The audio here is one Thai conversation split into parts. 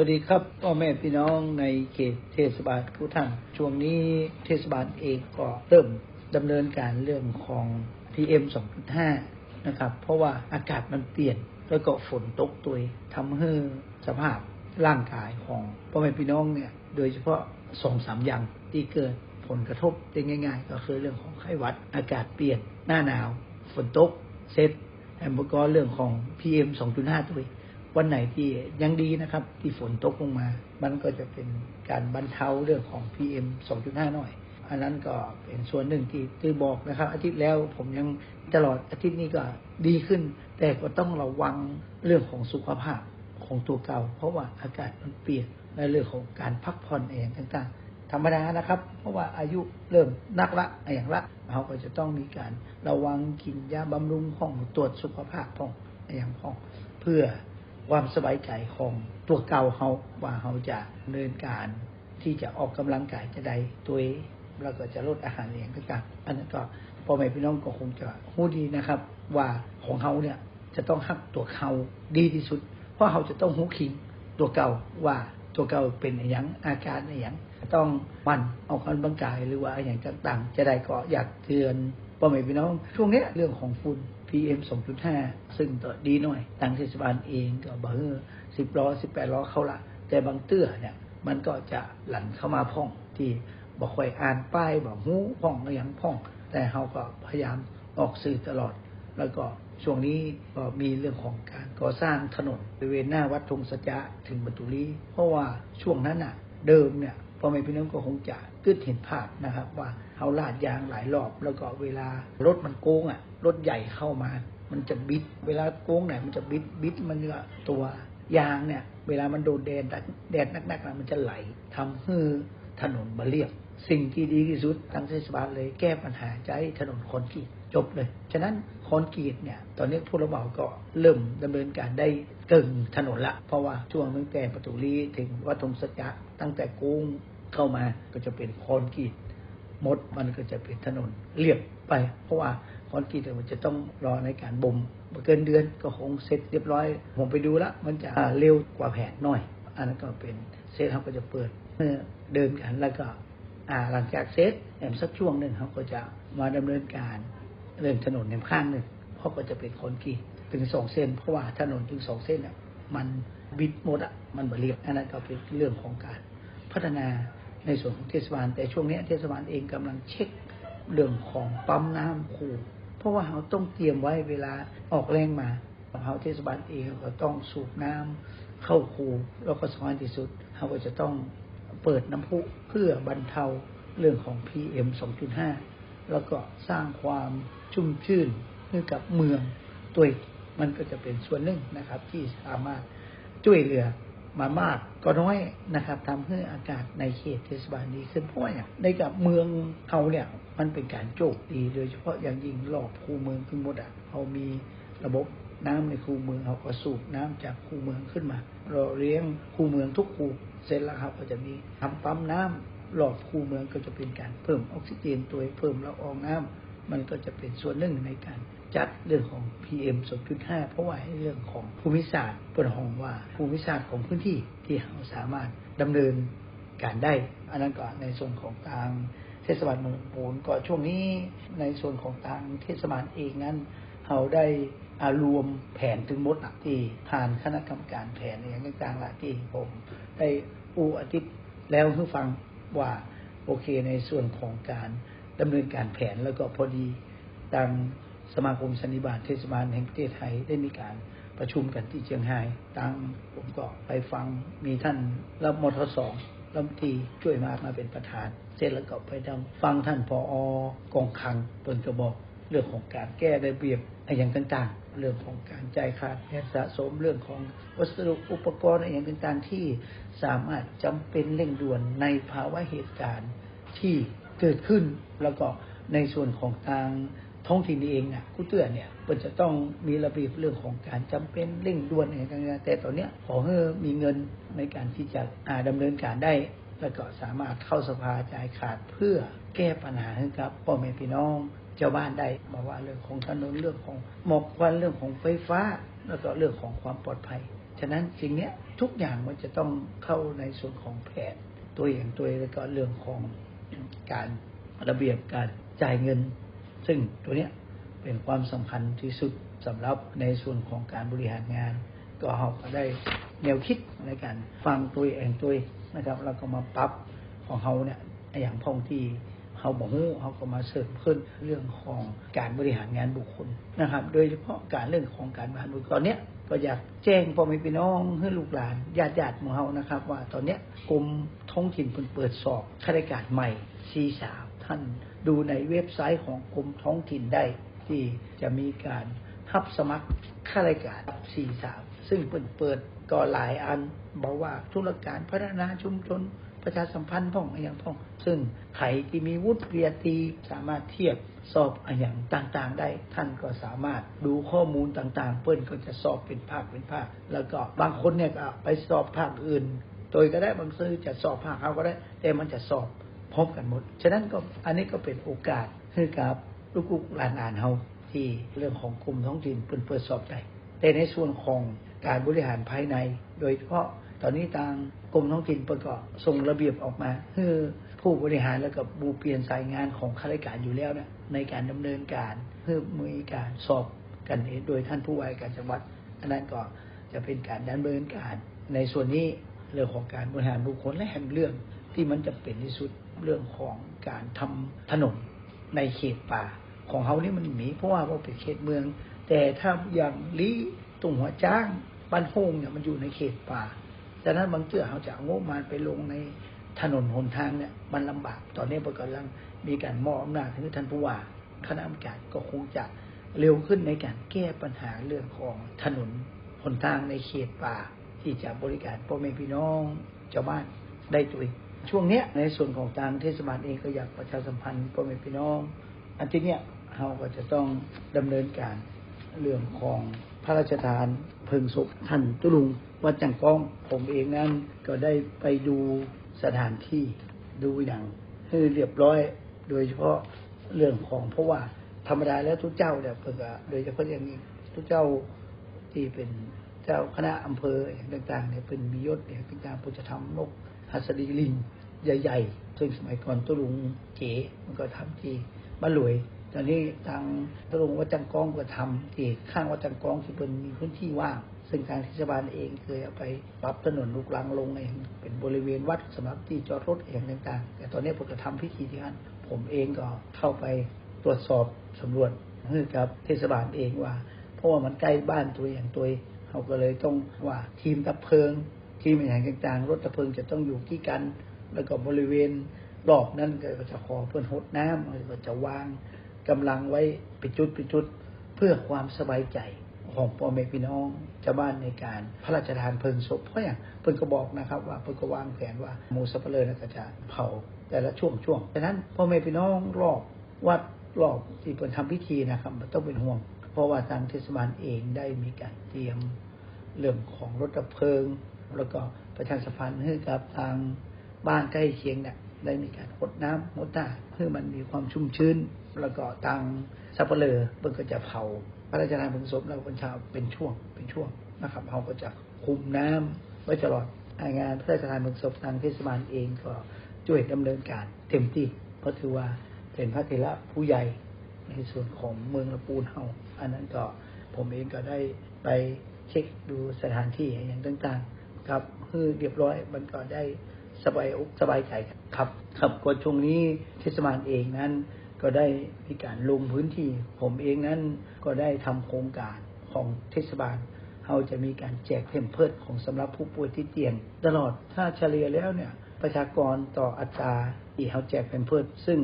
วัสดีครับพ่อแม่พี่น้องในเขตเทศบาลทุกท่านช่วงนี้เทศบาลเองก็เริ่มดำเนินการเรื่องของ PM 2.5 นะครับ เพราะว่าอากาศมันเปลี่ยนแล้วก็ฝนตกตัวทำให้สภาพร่างกายของพ่อแม่พี่น้องเนี่ย โดยเฉพาะสองสามอย่างที่เกิดผลกระทบได้ง่าย ๆ ก็คือเรื่องของไข้หวัดอากาศเปลี่ยนหน้าหนาว ฝนตกเซตแอมก็เรื่องของ PM 2.5ตัว วันไหนที่ยังดีนะครับ ที่ฝนตกลงมา มันก็จะเป็นการบรรเทาเรื่องของ PM 2.5 หน่อย อันนั้นก็เป็นส่วนหนึ่งที่ที่บอกนะครับ อาทิตย์แล้วผมยังตลอดอาทิตย์นี้ก็ดีขึ้น แต่ก็ต้องระวังเรื่องของสุขภาพของตัวเก่า เพราะว่าอากาศมันเปลี่ยนในเรื่องของการพักผ่อนเองต่างๆ ธรรมดานะครับ เพราะว่าอายุเริ่มนักละอย่างละเราก็จะต้องมีการระวังกินยาบำรุงของตรวจสุขภาพของอย่างของเพื่อ ความสบายใจของตัวเก่าเขาว่าเขาจะเนินการที่จะออกกำลังกายจะได้ตัวแล้วก็จะลดอาหารเลี้ยงต่างๆอันนั้นก็พ่อแม่พี่น้องก็คงจะรู้ดีนะครับ ว่าของเขาเนี่ยจะต้องหักตัวเขาดีที่สุด เพราะเขาจะต้องหูคิงตัวเก่าว่าตัวเก่าเป็นอย่างอาการอย่างต้องมันออกกำลังกายหรือว่าอย่างต่างๆ จะได้ก็อยากเตือนพ่อแม่พี่น้องช่วงนี้เรื่องของฝุ่น PM 2.5 ซึ่งต่อดีหน่อยทางเทศบาลเองก็บอกเออสิบล้อสิบแปดล้อเข้าละ แต่บางเตื้อเนี่ย มันก็จะหลั่นเข้ามาพ่องที่บอกคอยอ่านป้ายบอกหูพ่องอย่างพ่อง แต่เขาก็พยายามออกสื่อตลอด แล้วก็ช่วงนี้ก็มีเรื่องของการก่อสร้างถนนบริเวณหน้าวัดธงสัจจะถึงบรรทุลีเพราะว่าช่วงนั้นอะ เดิมเนี่ย พอไม่พี่น้องก็คงจะกึดเห็นภาพนะครับ ว่าเขาลาดยางหลายรอบ แล้วก็เวลารถมันโค้งอะรถใหญ่เข้ามา มันจะบิด เวลาโค้งไหนมันจะบิดบิดมันก็ตัวยางเนี่ย เวลามันโดนแดดแดดนักๆมันจะไหลทำให้ถนนบาเรียบสิ่งที่ดีที่สุดทางเทศบาลเลยแก้ปัญหาใจถนนคอนกรีตจบเลย ฉะนั้นคอนกรีตเนี่ยตอนนี้ผู้รับเหมาก็เริ่มดำเนินการได้เกินถนนละ เพราะว่าช่วงตั้งแต่ประตูลีถึงวัดธงสัจจะ ตั้งแต่โค้งเข้ามาก็จะเป็นคอนกรีตมดมันก็จะเป็นถนนเรียบไป เพราะว่าคอนกรีตมันจะต้องรอในการบ่มเกินเดือนก็คงเสร็จเรียบร้อย ผมไปดูแล้วมันจะเร็วกว่าแผนหน่อย อันนั้นก็เป็นเซตเขาก็จะเปิดเมื่อเดินกันแล้วก็หลังจากเซตแอมสักช่วงหนึ่งเขาก็จะมาดำเนินการเรื่องถนนในข้างหนึ่งเขาะก็จะเป็นคอนกรีตถึงสองเส้นเพราะว่าถนนถึงสองเส้นเนี่ยมัน บิดหมดอะมันบเรียบอันนั้นก็เป็นเรื่องของการพัฒนาในส่วนของเทศบาล แต่ช่วงนี้เทศบาลเองกำลังเช็คเรื่องของปั๊มน้ำคูเพราะว่าเขาต้องเตรียมไว้เวลาออกแรงมาเขาเทศบาลเองก็ต้องสูบน้ำเข้าคูแล้วก็สำคัญที่สุดเขาก็จะต้องเปิดน้ำพุเพื่อบรรเทาเรื่องของ PM 2.5 แล้วก็สร้างความชุ่มชื่นให้กับเมืองตัวมันก็จะเป็นส่วนหนึ่งนะครับที่สามารถ ช่วยเหลือมามากก็น้อยนะครับทำให้อากาศในเขตเทศบาลดีขึ้นเพราะเนี่ยในกับเมืองเขาเนี่ยมันเป็นการโจกดีโดยเฉพาะอย่างยิ่งรอบคูเมืองขึ้นหมดอะเขามีระบบน้ำในคูเมืองเขาก็สูบน้ำจากคูเมืองขึ้นมาเราเลี้ยงคูเมืองทุกคูเสร็จแล้วครับก็จะมีทำปั๊มน้ำหลอดคูเมืองก็จะเป็นการเพิ่มออกซิเจนตัวเพิ่มละอองน้ำ มันก็จะเป็นส่วนหนึ่งในการจัดเรื่องของ PM 2.5 เพราะว่าเรื่องของภูมิศาสตร์ปนห้องว่าภูมิศาสตร์ของพื้นที่ที่เราสามารถดำเนินการได้ อันนั้นก็ในส่วนของทางเทศบาลเมืองปูนก็ช่วงนี้ในส่วนของทางเทศบาลเองนั้นเราได้อารวมแผนถึงมดที่ผ่านคณะกรรมการแผนอย่างต่างๆละที่ผมได้อูอาทิตย์แล้วเพื่อฟังว่าโอเคในส่วนของการ ดำเนินการแผนแล้วก็พอดีทางสมาคมสันนิบาตเทศบาลแห่งประเทศไทยได้มีการประชุมกันที่เชียงไฮ้ตั้งผมก็ไปฟังมีท่านรับมทสองรัฐตีช่วยมามาเป็นประธาน เสร็จแล้วก็ไปทำฟังท่านพออกองคังเปิดกระบอกเรื่องของการแก้ได้เบียบอะไรอย่างต่างๆ เรื่องของการจ่ายค่าแทนสะสมเรื่องของวัสดุอุปกรณ์อะไรอย่างต่างๆ ที่สามารถจำเป็นเร่งด่วนในภาวะเหตุการณ์ที่ เกิดขึ้นแล้วก็ในส่วนของทางท้องถิ่นเองอะกู้เตือนเนี่ยมันจะต้องมีระเบียบเรื่องของการจำเป็นเร่งด่วนอะไรต่างๆแต่ตอนเนี้ยขอให้มีเงินในการที่จะาดำเนินการได้ แล้วก็สามารถเข้าสภาจ่ายขาดเพื่อแก้ปัญหาให้กับพ่อแม่พี่น้องเจ้าบ้านได้มาว่าเรื่องของถนนเรื่องของหมอกควันเรื่องของไฟฟ้า แล้วก็เรื่องของความปลอดภัย ฉะนั้นสิ่งเนี้ยทุกอย่างมันจะต้องเข้าในส่วนของแผนตัวอย่างตัวแล้วก็เรื่องของ การระเบียบการจ่ายเงิน ซึ่งตัวเนี้ยเป็นความสำคัญที่สุดสำหรับในส่วนของการบริหารงาน ก็เราก็ได้แนวคิดในการฟังตัวเองตัวนะครับแล้วก็มาปรับของเขาเนี่ยอย่างพองที่ เขาบอกฮู้เขาก็มาเสริมขึ้นเรื่องของการบริหารงานบุคคลนะครับ โดยเฉพาะการเรื่องของการบริหารบุคคลตอนเนี้ยก็อยากแจ้งพ่อแม่พี่น้องให้ลูกหลานญาติญาติของเขานะครับ ว่าตอนเนี้ยกรมท้องถิ่นเพิ่นเปิดสอบข้าราชการใหม่ซีสาท่านดูในเว็บไซต์ของกรมท้องถิ่นได้ ที่จะมีการทับสมัครข้าราชการซีสาซึ่งเปิดเปิดก็หลายอันบอกว่าธุรการพัฒนาชุมชน ประชาสัมพันธ์พ่องอย่างพ่อง ซึ่งใครที่มีวุฒิปริญญาตรีสามารถเทียบสอบอย่างต่างๆ ได้ ท่านก็สามารถดูข้อมูลต่างๆเปิ้นก็จะสอบเป็นภาคเป็นภาค แล้วก็บางคนเนี่ยไปสอบภาคอื่น โดยก็ได้บางซื้อจะสอบภาคเขาก็ได้ แต่มันจะสอบพร้อมกันหมด ฉะนั้นก็อันนี้ก็เป็นโอกาสให้กับลูกๆหลานๆเฮาที่เรื่องของกลุ่มท้องถิ่นเปิดเปิดสอบได้แต่ในส่วนของการบริหารภายใน โดยเฉพาะ ตอนนี้ทางกรมท้องถิ่นประกอบส่งระเบียบออกมาคือผู้บริหารแล้วกับบูเปลี่ยนสายงานของข้าราชการอยู่แล้วเนี่ยในการดำเนินการเพื่อมีการสอบกันเองโดยท่านผู้ว่าการจังหวัดอันนั้นก็จะเป็นการดำเนินการ ในส่วนนี้เรื่องของการบริหารบุคคลและแห่งเรื่องที่มันจะเป็นที่สุดเรื่องของการทำถนนในเขตป่า ของเขานี่มันมีเพราะว่าเราเป็นเขตเมือง แต่ถ้าอย่างลีตรงหัวจ้างบ้านโฮงเนี่ยมันอยู่ในเขตป่า ดังนั้นบางเจื่อเขาจะงบมาไปลงในถนนหนทางเนี่ยมันลำบาก ตอนนี้เรากำลังมีการมอบอำนาจให้ท่านผู้ว่าคณะกรรมการก็คงจะเร็วขึ้นในการแก้ปัญหาเรื่องของถนนหนทางในเขตป่า ที่จะบริการพ่อแม่พี่น้องชาวบ้านได้ตัวช่วงเนี้ยในส่วนของทางเทศบาลเองก็อยากประชาสัมพันธ์พ่อแม่พี่น้อง อันที่เนี้ยเราก็จะต้องดำเนินการเรื่องของพระราชทานเพิงศพท่านตุลุง วัดจังก้องผมเองนั้นก็ได้ไปดูสถานที่ดูอย่างให้เรียบร้อย โดยเฉพาะเรื่องของเพราะว่าธรรมดาแล้วทุกเจ้าเนี่ยเพื่อโดยเฉพาะอย่างนี้ทุกเจ้าที่เป็นเจ้าคณะอำเภออย่างต่างๆเนี่ยเป็นมียศเนี่ยเป็นการพุทธธรรมนกหัสดีลิงใหญ่ๆ ซึ่งสมัยก่อนตุลุงเก๋มันก็ทำที่บ้านหลวย ตอนนี้ทางตรงวัดจังกองก็ทำที่ข้างวัดจังกองที่เป็นมีพื้นที่ว่าง ซึ่งทางเทศบาลเองเคยเอาไปปรับถนนลูกลังลงเองเป็นบริเวณวัดสำหรับที่จอดรถเองต่าง ๆ แต่ตอนนี้ผมจะทำพิธีที่นั่นผมเองก็เข้าไปตรวจสอบสำรวจให้กับเทศบาลเองว่า เพราะว่ามันใกล้บ้านตัวอย่างตัวเขาก็เลยต้องว่าทีมดับเพลิง ทีมอย่างต่างๆ รถดับเพลิงจะต้องอยู่ที่กัน แล้วก็บริเวณรอบนั้นก็จะขอเพื่อนหดน้ำก็จะวางกำลังไว้ปิดจุดปิดจุด เพื่อความสบายใจของพ่อแม่พี่น้อง ชาวบ้านในการพระราชทานเพลิงศพเพราะอย่างเพิ่นก็บอกนะครับ ว่าเพิ่นก็วางแผนว่าหมูสับเปลือนะก็จะเผาแต่ละช่วงช่วงดังนั้นพ่อแม่พี่น้องรอบวัดรอบที่เพิ่นทำพิธีนะครับมันต้องเป็นห่วง เพราะว่าทางเทศบาลเองได้มีการเตรียมเรื่องของรถดับเพลิง แล้วก็ประชาสัมพันธ์ให้กับทางบ้านใกล้เคียงเนี่ยได้มีการหดน้ำหดตาเพื่อมันมีความชุ่มชื้น แล้วก็ทางสับเปลือเพิ่นก็จะเผา พระราชทานเพลิงศพเราเป็นชาวเป็นช่วงเป็นช่วงนะครับเขาก็จะคุมน้ำไว้ตลอดงานพระราชทานเพลิงศพทางเทศบาลเองก็ช่วยดำเนินการเต็มที่เพราะถือว่าเป็นพระเถระผู้ใหญ่ในส่วนของเมืองละปูนเฮาอันนั้นก็ผมเองก็ได้ไปเช็คดูสถานที่อย่างต่างๆ ครับคือเรียบร้อยมันก็ได้สบายอกสบายใจครับ ครับก็ช่วงนี้เทศบาลเองนั้น ก็ได้มีการลงพื้นที่ ผมเองนั้นก็ได้ทำโครงการของเทศบาลเราจะมีการแจกเทมเพิร์ดของสำหรับผู้ป่วยที่เตียง ตลอดถ้าเฉลี่ยแล้วเนี่ยประชากรต่ออัตราที่เขาแจกเทมเพิร์ดซึ่ง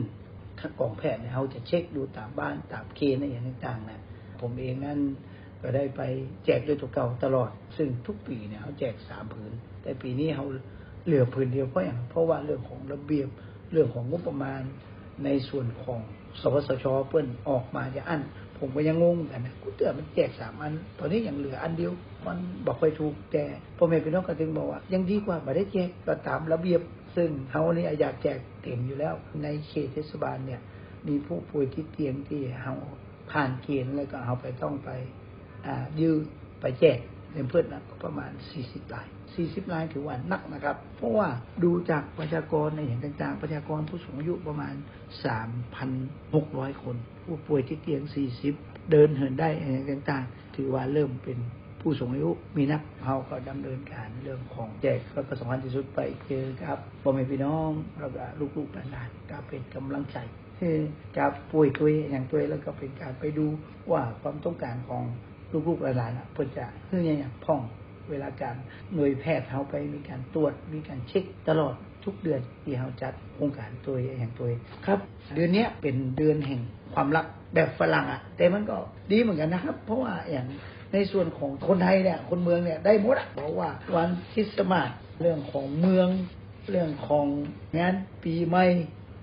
กองแพทย์เนี่ยเขาจะเช็คดูตามบ้านตามเคนอะไรอย่างต่างๆนะผมเองนั้นก็ได้ไปแจกด้วยตัวเก่าตลอด ซึ่งทุกปีเนี่ยเขาแจกสามผืน แต่ปีนี้เขาเหลือผืนเดียวเพราะอย่างเพราะว่าเรื่องของระเบียบเรื่องของงบประมาณ ในส่วนของสวสชเปิ้นออกมาจะอัน ผมก็ยังงงกันนะกูเตือมันแจกสามอัน ตอนนี้ยังเหลืออันเดียวมันบอกไปถูกแต่พ่อแม่พี่น้องก็ถึงบอกว่า ยังดีกว่าไม่ได้แจกก็ตามระเบียบ ซึ่งเขานี่อยากแจกเต็มอยู่แล้ว ในเขตเทศบาลเนี่ย มีผู้ป่วยที่เตียงที่เขาผ่านเกณฑ์แล้วก็เอาไปต้องไปอ่ายืดไปแจกเพื่อนนะก็ประมาณ40ราย 40 รายถือว่านักนะครับ เพราะว่าดูจากประชากรในอย่างต่างๆ ประชากรผู้สูงอายุประมาณ 3,600 คน ผู้ป่วยที่เตียง 40 เดินเหินได้อย่างต่างๆ ถือว่าเริ่มเป็นผู้สูงอายุมีนักเขาก็ดำเนินการเรื่องของแจกแล้วก็สำคัญที่สุดไปเจอครับพ่อแม่พี่น้องแล้วก็ลูกๆหลานๆก็เป็นกำลังใจคือกับป่วยตัวอย่างตัวแล้วก็เป็นการไปดูว่าความต้องการของลูกๆหลานๆเพื่อจะเพื่ออย่างพ่อง เวลาการหน่วยแพทย์เขาไปมีการตรวจมีการเช็คตลอดทุกเดือนที่เขาจัดโครงการตัวอย่างตัวครับ เดือนนี้เป็นเดือนแห่งความรักแบบฝรั่งอะ แต่มันก็ดีเหมือนกันนะครับ เพราะว่าอย่างในส่วนของคนไทยเนี่ย คนเมืองเนี่ยได้หมดอะบอกว่าวันคริสต์มาสเรื่องของเมือง เรื่องของงานปีใหม่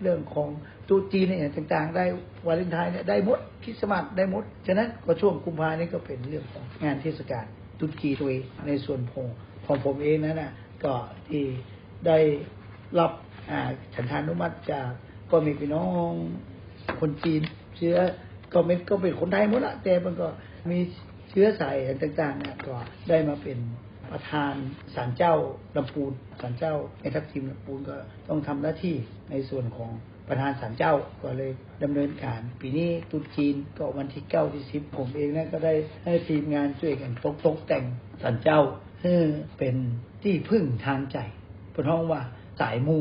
เรื่องของตุจีนเนี่ยต่างๆ ได้วาเลนไทน์เนี่ยได้หมดคริสต์มาสได้หมดฉะนั้นก็ช่วงกุมภาเนี่ยก็เป็นเรื่องของงานเทศกาล ตุจีตัวเองในส่วนของของผมเองนั้นนะก็ที่ได้รับฉันทานุมัติจากก็มีพี่น้องคนจีนเชื้อก็เป็นก็เป็นคนไทยหมดละแต่มันก็มีเชื้อสายต่างๆเนี่ยก็ได้มาเป็นประธานศาลเจ้าลำปูนศาลเจ้าในทัพทีมลำปูนก็ต้องทำหน้าที่ในส่วนของประธานศาลเจ้าก็เลย ดำเนินการ ปีนี้ตุจีนก็วันที่เก้าที่สิบผมเองนะก็ได้ให้ทีมงานช่วยกันตกตกแต่งศาลเจ้าเพื่อเป็นที่พึ่งทางใจเพราะว่าสายมู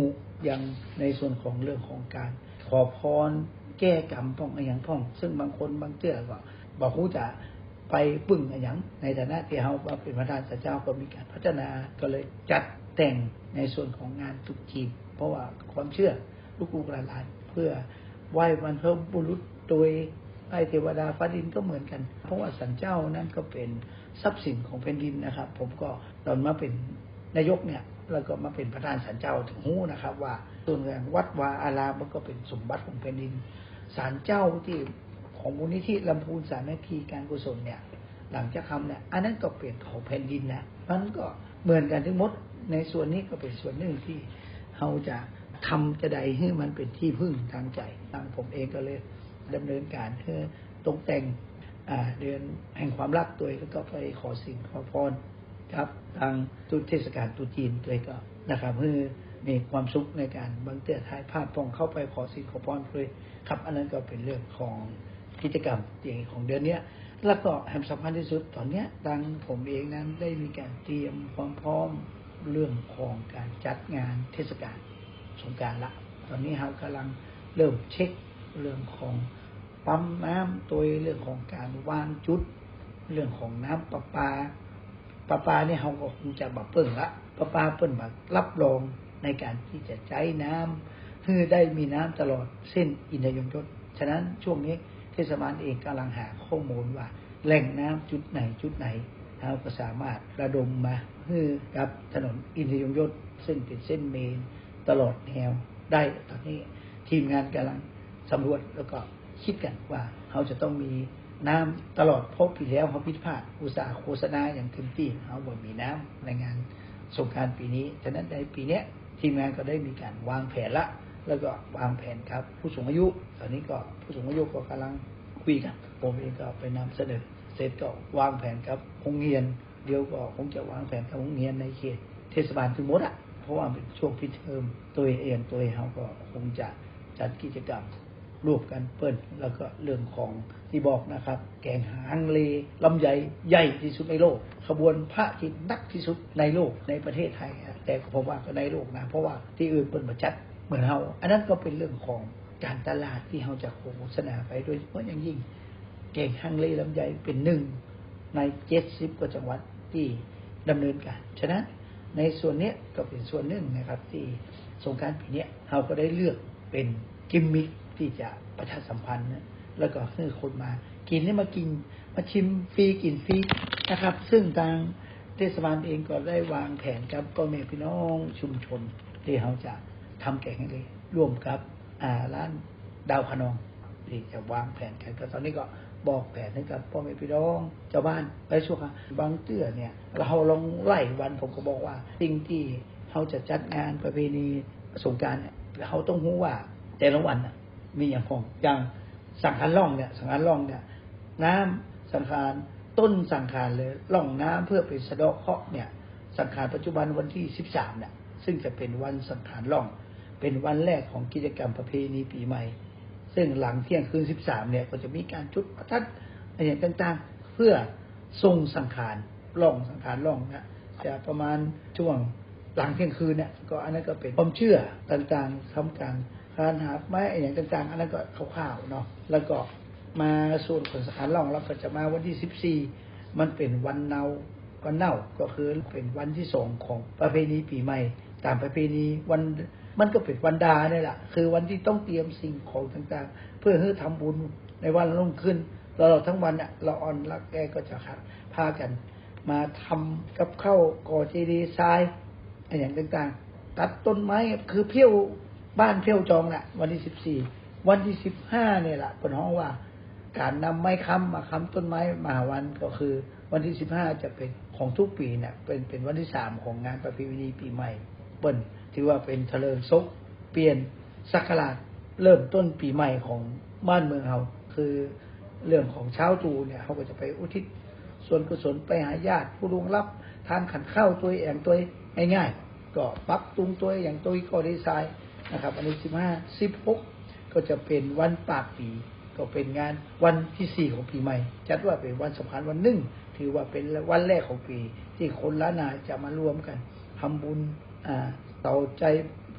ยังในส่วนของเรื่องของการ ขอพรแก้กรรมพ่องอย่างพ่อง ซึ่งบางคนบางเจ้าก็บอกคูจะไปปึ่งอย่างในฐานะที่เขาเป็นประธานเจ้าก็มีการพัฒนาก็เลยจัดแต่งในส่วนของงานทุกทีมเพราะว่าความเชื่อลูกๆหลานๆเพื่อ ไหว้บรรพบุรุษโดยไอเทวดาฟ้าดินก็เหมือนกัน เพราะว่าสันเจ้านั้นก็เป็นทรัพย์สินของแผ่นดินนะครับ ผมก็ตอนมาเป็นนายกเนี่ยแล้วก็มาเป็นประธานสันเจ้าถึงหู้นะครับ ว่าส่วนอย่างวัดวาอารามมันก็เป็นสมบัติของแผ่นดินศาลเจ้าที่ของมูลนิธิลำพูนสามัคคีการกุศลเนี่ย หลังจากทำเนี่ยอันนั้นก็เป็นของแผ่นดินนะมันก็เหมือนกันทั้งหมดในส่วนนี้ก็เป็นส่วนหนึ่งที่เราจะ ทำจะใดให้มันเป็นที่พึ่งทางใจทางผมเองก็เลยดำเนินการเพื่อตกแต่งเดือนแห่งความรักตัวแล้วก็ไปขอสิ่งขอพรครับทางตุเทศกาลตุจีนตัวเองก็นะครับเพื่อมีความสุขในการบังเตือถ่ายภาพพองเข้าไปขอสิ่งขอพรเลยครับอันนั้นก็เป็นเรื่องของกิจกรรมอย่างของเดือนนี้แล้วก็แห่งสำคัญที่สุดตอนนี้ทางผมเองนั้นได้มีการเตรียมความพร้อมเรื่องของการจัดงานเทศกาล สงการละตอนนี้เรากำลังเริ่มเช็คเรื่องของปั๊มน้ำตัวเรื่องของการวางจุด เรื่องของน้ำประปาประปาเนี่ยเราก็คงจะบัเปิ้งละประปาเปิ้ลมารับรองในการที่จะใช้น้ำเพื่อได้มีน้ำตลอดเส้นอินทยงยศฉะนั้นช่วงนี้เทศบาลเองกำลังหาข้อมูลว่า แหล่งน้ำจุดไหนจุดไหนเราก็สามารถระดมมาเพื่อกับถนนอินทยงยศซึ่งเป็นเส้นเมน ตลอดแนวได้ตอนนี้ทีมงานกำลังสำรวจแล้วก็คิดกันว่าเขาจะต้องมีน้ำตลอดพบปีแล้วเขาพิพาทอุตสาห์โฆษณาอย่างเต็มที่เขาบอกมีน้ำในงานสงการปีนี้ฉะนั้นในปีนี้ทีมงานก็ได้มีการวางแผนละ แล้วก็วางแผนครับ ผู้สูงอายุ ตอนนี้ก็ผู้สูงอายุก็กำลังคุยกันผมเองก็ไปนำเสนอ เสร็จก็วางแผนครับโรงเรียนเดี๋ยวก็คงจะวางแผนกับโรงเรียนในเขตเทศบาลทั้งมดอะ ราะว่าเป็นช่วงพิเทอมตัวเองตัวเขาก็คงจะจัดกิจกรรมรวบกันเปิ้ลแล้วก็เรื่องของที่บอกนะครับ แกงหางเลลำใหญ่ใหญ่ที่สุดในโลก ขบวนพระที่นักที่สุดในโลกในประเทศไทย แต่ผมว่าก็ในโลกนะ เพราะว่าที่อื่นเปิ้ลมาจัดเหมือนเราอันนั้นก็เป็นเรื่องของการตลาดที่เราจะโฆษณาไปโดยเฉพาะอย่างยิ่ง แกงหางเลลำใหญ่เป็นหนึ่งในเจ็ดสิบกว่าจังหวัดที่ดำเนินการฉะนั้น ในส่วนนี้ก็เป็นส่วนหนึ่งนะครับ ที่สงการปีนี้เราก็ได้เลือกเป็นกิมมิคที่จะประชาสัมพันธ์นะแล้วก็ให้คนมากินนี่มากินมาชิมฟรีกินฟรีนะครับ ซึ่งทางเทศบาลเองก็ได้วางแผนกับก็แม่พี่น้องชุมชนที่เขาจะทำแกงเลยร่วมกับร้านดาวพนองที่จะวางแผนกันก็ตอนนี้ก็ บอกแผนให้กับพ่อแม่พี่น้องชาวบ้านไปช่วงบางเตื้อเนี่ย เราลองไล่วันผมก็บอกว่า สิ่งที่เขาจะจัดงานประเพณีสงการเนี่ยเขาต้องรู้ว่าแต่ละวันมีอย่างของอย่างสังขารล่องเนี่ย สังขารล่องเนี่ย น้ำสังขารต้นสังขารเลยล่องน้ำเพื่อไปสะดอกเคาะเนี่ย สังขารปัจจุบันวันที่13เนี่ยซึ่งจะเป็นวันสังขารล่อง เป็นวันแรกของกิจกรรมประเพณีปีใหม่ ซึ่งหลังเที่ยงคืน13เนี่ยก็จะมีการจุดประทัดอะไรอย่างต่างๆ เพื่อทรงสังขารล่องสังขารล่องนะจะประมาณช่วงหลังเที่ยงคืนเนี่ยก็อันนั้นก็เป็นความเชื่อต่างๆทำการการหาไม้อะไรอย่างต่างๆ อันนั้นก็คร่าวๆเนาะแล้วก็มาส่วนของสังขารล่องเราก็จะมาวันที่14มันเป็นวันเนาวันเน่าก็คือเป็นวันที่สองของประเพณีปีใหม่ตามประเพณีวัน มันก็เป็นวันดาเนี่ยแหละคือวันที่ต้องเตรียมสิ่งของต่างๆ เพื่อให้ทำบุญในวันรุ่งขึ้นแล้วเราทั้งวันเนี่ยเราอ่อนรักแกก็จะขัดพากัน มาทำกับข้าวก่อเจดีย์ทรายอะไรอย่างต่างๆ ตัดต้นไม้คือเพี้ยวบ้านเพี้ยวจองแหละวันที่สิบสี่วันที่สิบห้าเนี่ยแหละเป็นห้องว่า การนำไม้ค้ำมาค้ำต้นไม้มหาวันก็คือ วันที่สิบห้าจะเป็นของทุกปีเนี่ยเป็นเป็นวันที่สามของงานประเพณีปีใหม่เปิ้น ถือว่าเป็นเถลิงศกเปลี่ยนสักราชเริ่มต้นปีใหม่ของบ้านเมืองเราคือเรื่องของเช้าตูเนี่ยเขาก็จะไปอุทิศส่วนกุศลไปหาญาติผู้ล่วงลับทานขันข้าวตัวอย่างตัวง่ายๆก็ปรับปรุงตัวอย่างตัวก็ดีไซน์นะครับ อันนี้สิบห้าสิบหกก็จะเป็นวันปากปี ก็เป็นงานวันที่สี่ของปีใหม่ จัดว่าเป็นวันสำคัญวันหนึ่ง ถือว่าเป็นวันแรกของปี ที่คนล้านนาจะมารวมกันทำบุญอ่า ต่อใจ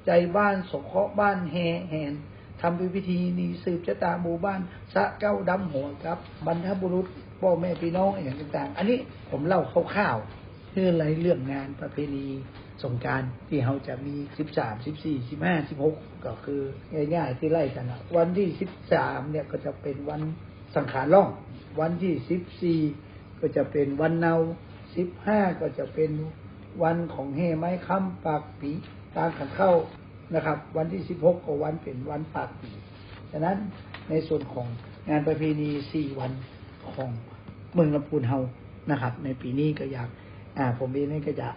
ใจบ้านสงเคราะห์บ้านแห่แหนทำพิธีนี้สืบชะตาหมู่บ้านสะเก้าดำหัวครับ บรรพบุรุษพ่อแม่พี่น้องอย่างต่างๆ อันนี้ผมเล่าคร่าวๆเพื่ออะไรเรื่องงานประเพณีสงการที่เขาจะมีสิบสามสิบสี่สิบห้าสิบหกก็คือง่ายๆที่ไล่กันนะวันที่สิบสามเนี่ยก็จะเป็นวันสังขารล่อง วันที่สิบสี่ก็จะเป็นวันเนาสิบห้าก็จะเป็น วันของเฮไม้ค้ำปากปีตามขันเข้านะครับ วันที่สิบหกก็วันเป็นวันปากปีฉะนั้นในส่วนของงานประเพณีสี่วันของเมืองลำพูนเฮานะครับ ในปีนี้ก็อยากอ่าผมเองนี่ก็จะ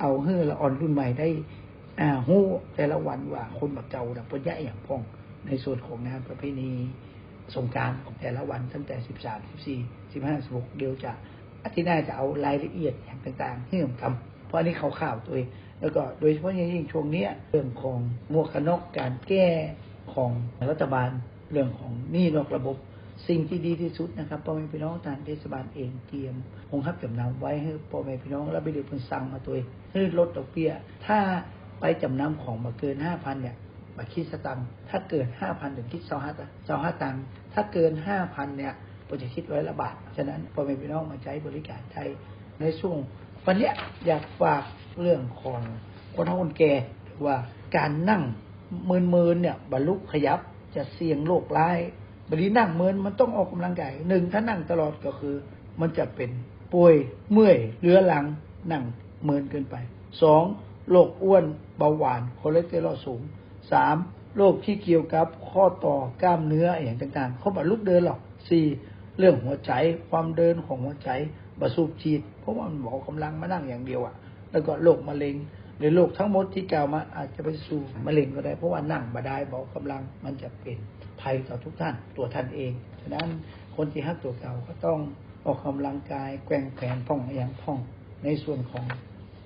เอาเฮือละอ่อนรุ่นใหม่ได้อ่าหู้แต่ละวันว่าคนบักเจ้าดับปนยะอย่างพ้องในส่วนของงานประเพณีสงการของแต่ละวันตั้งแต่สิบสามสิบสี่สิบห้าสิบหกเดียวจะอาทิตย์หน้าจะเอารายละเอียดอย่างต่างๆให้ผมทำ เพราะอันนี้ข่าวๆตัวเอง แล้วก็โดยเฉพาะอย่างยิ่งช่วงนี้เรื่องของหมวกกันน็อกการแก้ของรัฐบาลเรื่องของหนี้นอกระบบสิ่งที่ดีที่สุดนะครับพ่อแม่พี่น้องทางเทศบาลเองเตรียมคงคับจำนำไว้ให้พ่อแม่พี่น้องแล้วไปเดือดเพิ่นสั่งมาตัวเองให้ลดดอกเบี้ย ถ้าไปจำนำของมาเกินห้าพันเนี่ยมาคิดสตังค์ถ้าเกินห้าพันถึงคิดสองห้าตังสองห้าตังค์ถ้าเกินห้าพันเนี่ยก็จะคิดร้ละบาท ฉะนั้นพ่อแม่พี่น้องมาใช้บริการใช้ในช่วง วันนี้อยากฝากเรื่องของคนเฒ่าคนแก่ว่าการนั่งเมินๆเนี่ยบรรลุขยับจะเสี่ยงโรคร้ายบรินั่งเมินมันต้องออกกำลังกายหนึ่งถ้านั่งตลอดก็คือ มันจะเป็นป่วยเมื่อยเรื้อรังนั่งเมินเกินไปสองโรคอ้วนเบาหวานคอเลสเตอรอลสูงสามโรคที่เกี่ยวกับข้อต่อกล้ามเนื้ออย่างต่างๆ เขาบอกลุกเดินหรอกสี่เรื่องหัวใจความเดินของหัวใจบสูบฉีดเพราะว่ามันบอกกำลังมานั่งอย่างเดียวอะแล้วก็โรคมะเร็งหรือโรคทั้งหมดที่กล่าวมาอาจจะไปสู่มะเร็งก็ได้ เพราะว่านั่งบาได้บอกกำลังมันจะเป็นภัยต่อทุกท่านตัวท่านเองฉะนั้นคนที่ฮักตัวเก่าก็ต้องออกกำลังกายแกว่งแขนพ่องอย่างพ่องในส่วนของ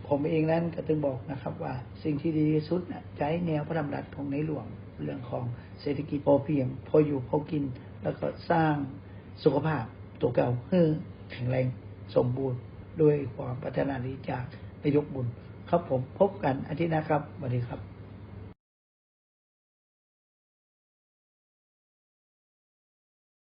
ผมเองนั้นก็ถึงบอกนะครับว่าสิ่งที่ดีที่สุดใช้แนวพระดำรัสของในหลวงเรื่องของเศรษฐกิจพอเพียง พออยู่พอกิน แล้วก็สร้างสุขภาพตัวเก่าให้แข็งแรงสมบูรณ์ ด้วยความพัฒนาดีจากนายกบุญ ครับผมพบกันอาทิตย์หน้าครับสวัสดีครับ